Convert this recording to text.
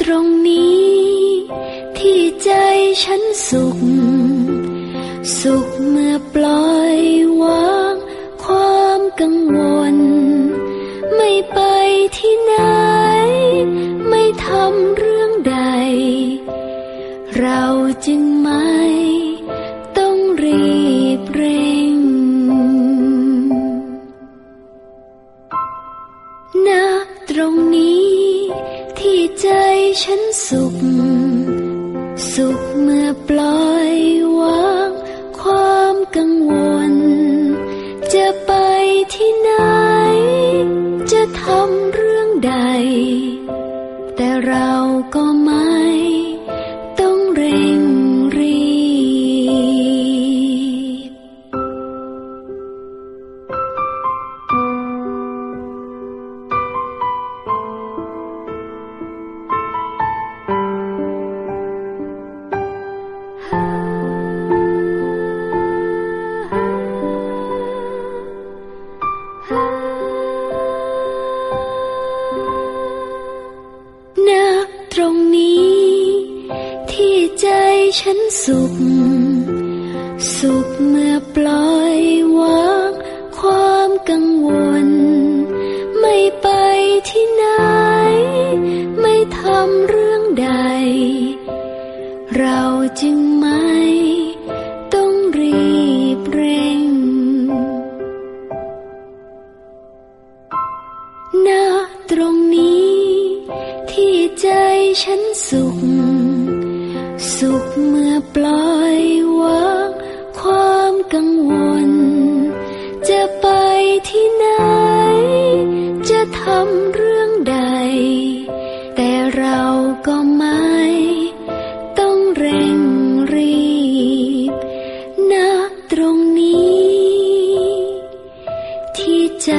ตรงนี้ ที่ใจฉันสุข สุขเมื่อปล่อยวางความกังวล ไม่ไปที่ไหน ไม่ทำเรื่องใด เราจึงไม่ต้องรีบเร่งณตรงนี้ ที่ใจฉันสุข สุขเมื่อปล่อยวางความกังวล จะไปที่ไหน จะทำเรื่องใด แต่เราก็ไม่ ตรงนี้ ที่ใจฉันสุข สุขเมื่อปล่อยวางความกังวล ไม่ไปที่ไหน ไม่ทำเรื่องใด เราจึงไม่ต้องรีบเร่งณตรงนี้ ที่ใจฉันสุข สุขเมื่อปล่อยวางความกังวล จะไปที่ไหน จะทำเรื่องใด แต่เราก็ไม่ ต้องเร่งรีบนณตรงนี้ ที่ใจ